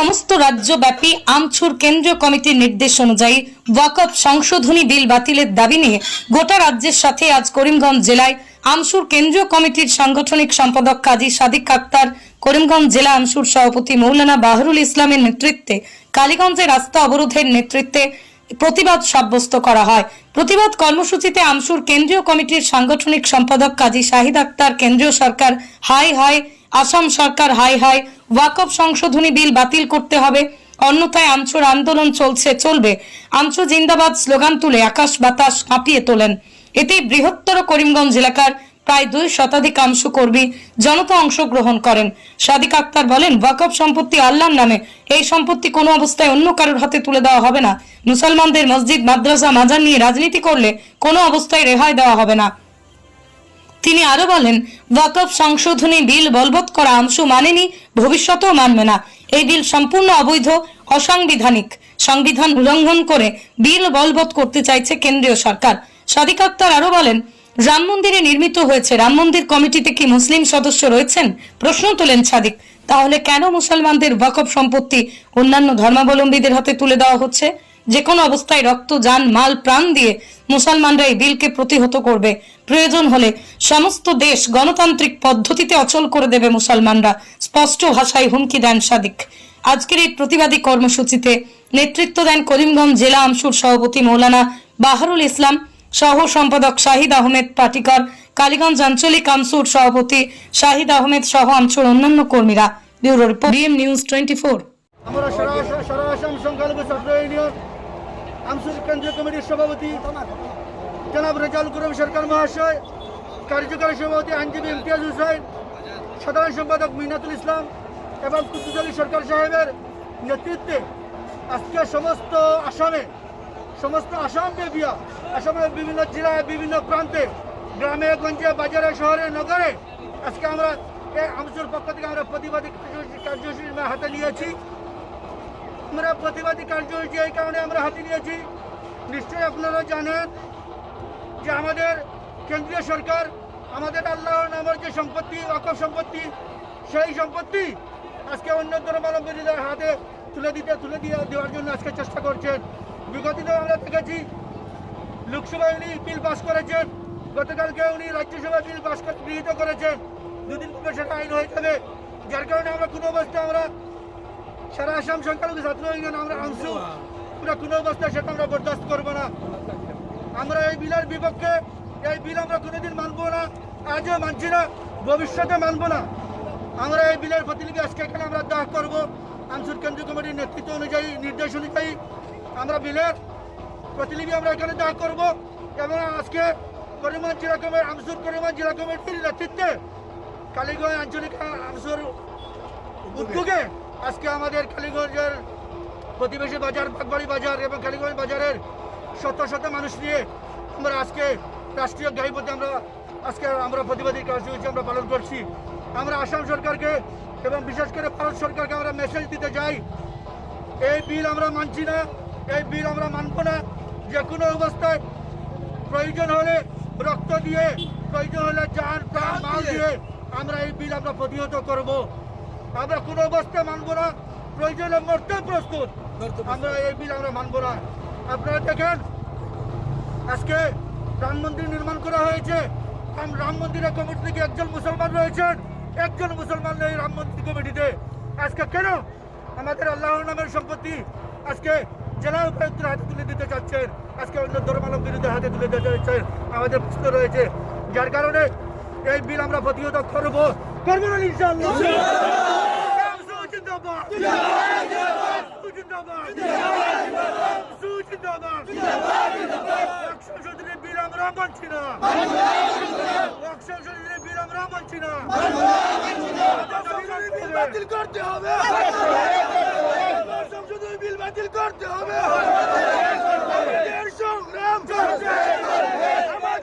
সমস্ত রাজ্যব্যাপী আমছুর কেন্দ্রীয় কমিটির নির্দেশ অনুযায়ী ওয়াকফ সংশোধনী বিল বাতিলের দাবি নিয়ে গোটা রাজ্যের সাথে আজ করিমগঞ্জ জেলায় আমসুর কেন্দ্রীয় কমিটির সাংগঠনিক সম্পাদক কাজী সাদিক আক্তার, করিমগঞ্জ জেলা আমসুর সভাপতি মৌলানা বাহরুল ইসলামের নেতৃত্বে কালীগঞ্জে রাস্তা অবরোধের নেতৃত্বে প্রতিবাদ সাব্যস্ত করা হয়। প্রতিবাদ কর্মসূচিতে আমসুর কেন্দ্রীয় কমিটির সাংগঠনিক সম্পাদক কাজী শাহিদ আক্তার, কেন্দ্রীয় সরকার হাই হাই আসাম সরকার হাই হাই, ওয়াকফ সংশোধনী বিল বাতিল করতে হবে। অন্যথায় আমচুর আন্দোলন চলছে, চলবে। আমচু জিন্দাবাদ স্লোগান তুলে আকাশ বাতাস কাঁপিয়ে তোলেন। এতে বৃহত্তর করিমগঞ্জ এলাকার প্রায় দুই শতাধিক আমশু কর্মী জনতা অংশগ্রহণ করেন। সাদিক আক্তার বলেন, ওয়াকফ সম্পত্তি আল্লাহর নামে। এই সম্পত্তি কোনো অবস্থায় অন্য কারোর হাতে তুলে দেওয়া হবে না। মুসলমানদের মসজিদ, মাদ্রাসা, মাজার নিয়ে রাজনীতি করলে কোনো অবস্থায় রেহাই দেওয়া হবে না। তিনি আরও বলেন, ওয়াকফ সংশোধনী বিল বলবৎ করা আমসু মানেনি, ভবিষ্যতেও মানবে না। এই বিল সম্পূর্ণ অবৈধ, অসাংবিধানিক। সংবিধান উল্লঙ্ঘন করে বিল বলবৎ করতে চাইছে কেন্দ্রীয় সরকার। সাদিক আক্তার আরও বলেন, রাম মন্দিরে নির্মিত হয়েছে। রাম মন্দির কমিটিতে কি মুসলিম সদস্য রয়েছেন? প্রশ্ন তোলেন সাদিক, তাহলে কেন মুসলমানদের ওয়াকফ সম্পত্তি অন্যান্য ধর্মাবলম্বীদের হাতে তুলে দেওয়া হচ্ছে? যে কোনো অবস্থায় রক্ত, যান, মাল, প্রাণ দিয়ে মুসলমানরা এই বিলকে প্রতিহত করবে। প্রয়োজন হলে সমস্ত দেশ গণতান্ত্রিক পদ্ধতিতে অচল করে দেবে মুসলমানরা, স্পষ্ট ভাষায় হুমকি দেন সাদিক। আজকের এই প্রতিবাদী কর্মসূচিতে নেতৃত্ব দেন করিমগঞ্জ জেলা আমসুর সভাপতি মৌলানা বাহারুল ইসলাম, সহ সম্পাদক শাহিদ আহমেদ পাটিকর, কালীগঞ্জ আঞ্চলিক আমসুর সভাপতি শাহিদ আহমেদ সহ আমসুর অন্যান্য কর্মীরা। Bureau report. নিউজ টোয়েন্টি আমরা সারা সংখ্যালঘু ছাত্র ইউনিয়ন আমসুর কেন্দ্রীয় কমিটির সভাপতি জনাব রেজাউল করিম সরকার মহাশয়, কার্যকরী সভাপতি আইনজীবী ইমতিয়াজ হুসাইন, সাধারণ সম্পাদক মিনাতুল ইসলাম এবং আলী সরকার সাহেবের নেতৃত্বে আজকে সমস্ত আসামে, সমস্ত আসাম ব্যাপিয়া আসামের বিভিন্ন জেলায়, বিভিন্ন প্রান্তে, গ্রামে, গঞ্জে, বাজারে, শহরে, নগরে আজকে আমরা আমসুর পক্ষ থেকে আমরা প্রতিবাদী কার্যসূচি হাতে নিয়েছি। আমরা প্রতিবাদী কার্যসূচি এই কারণে আমরা হাতে নিয়েছি। নিশ্চয়ই আপনারা জানেন যে আমাদের কেন্দ্রীয় সরকার, আমাদের আল্লাহর নামের যে সম্পত্তি অকপ সম্পত্তি, সেই সম্পত্তি আজকে অন্য ধর্মাবলম্বীদের হাতে তুলে দিতে, তুলে দিয়ে দেওয়ার জন্য আজকে চেষ্টা করছেন। বিগত আমরা দেখেছি, লোকসভায় উনি বিল পাস করেছেন, গতকালকে উনি রাজ্যসভায় বিল পাস গৃহীত করেছেন। দুদিন পরে সেটা আইন হয়ে যাবে। যার কারণে আমরা কোনো অবস্থায় আমরা সারা আসাম সংখ্যালঘু ছাত্র ইউনিয়ন, আমরা অংশ আমরা কোনো অবস্থায় সেটা আমরা বরদাস্ত করব না। আমরা এই বিলের বিপক্ষে, এই বিল আমরা কোনোদিন মানবো না, আজও মানছি না, ভবিষ্যতে মানবো না। আমরা এই বিলের প্রতিলিপি আজকে এখানে আমরা দাহ করব। আনসুর কেন্দ্রীয় কমিটির নেতৃত্ব অনুযায়ী, নির্দেশ অনুযায়ী আমরা বিলের প্রতিলিপি আমরা এখানে দাহ করব। এবং আজকে করিমগঞ্জ জেলা কমিটি আমসুর করিমগঞ্জ জেলা কমিটির নেতৃত্বে কালীগঞ্জ আঞ্চলিক আমসুর উদ্যোগে আজকে আমাদের কালীগঞ্জের প্রতিবেশী বাজার বাগবাড়ি বাজার এবং কালীগঞ্জ বাজারের শত শত মানুষ নিয়ে আমরা আজকে রাষ্ট্রীয় গাড়িপথে আমরা আজকে আমরা প্রতিবাদী কার্যসূচি আমরা পালন করছি। আমরা আসাম সরকারকে এবং বিশেষ করে ভারত সরকারকে আমরা মেসেজ দিতে চাই। এই বিল আমরা মানছি না এই বিল আমরা মানব না। যে কোনো অবস্থায় প্রয়োজন হলে রক্ত দিয়ে প্রয়োজন হলে যান প্রাণ মাল দিয়ে আমরা এই বিল আমরা প্রতিহত করব। আমরা কোনো অবস্থায় মানবো না। প্রয়োজনে মরতে প্রস্তুত। আমরা এই বিল আমরা মানবো না। আপনারা দেখেন আজকে রাম মন্দির নির্মাণ করা হয়েছে। রাম রাম মন্দিরের কমিটি থেকে একজন মুসলমান রয়েছেন। একজন মুসলমান নেই রাম মন্দির কমিটিতে। আজকে কেন? আমাদের আল্লাহর নামের সম্পত্তি আজকে জেলা উপায়ুক্তের হাতে তুলে দিতে চাচ্ছেন। আজকে অন্য ধর্মাবলম্বীদের হাতে তুলে দিতে চাচ্ছেন। আমাদের প্রশ্ন রয়েছে যার কারণে এই বিল আমরা প্রতিহত করব। করব না Zindabad! Zindabad! Zindabad! Zindabad! Zindabad! Zindabad! Zindabad! Akşam şöyle bir amra bançina! Akşam şöyle bir amra bançina! Akşam şöyle bir batil करते হবে! Akşam şöyle bir batil करते হবে! 150 গ্রাম! আমাদের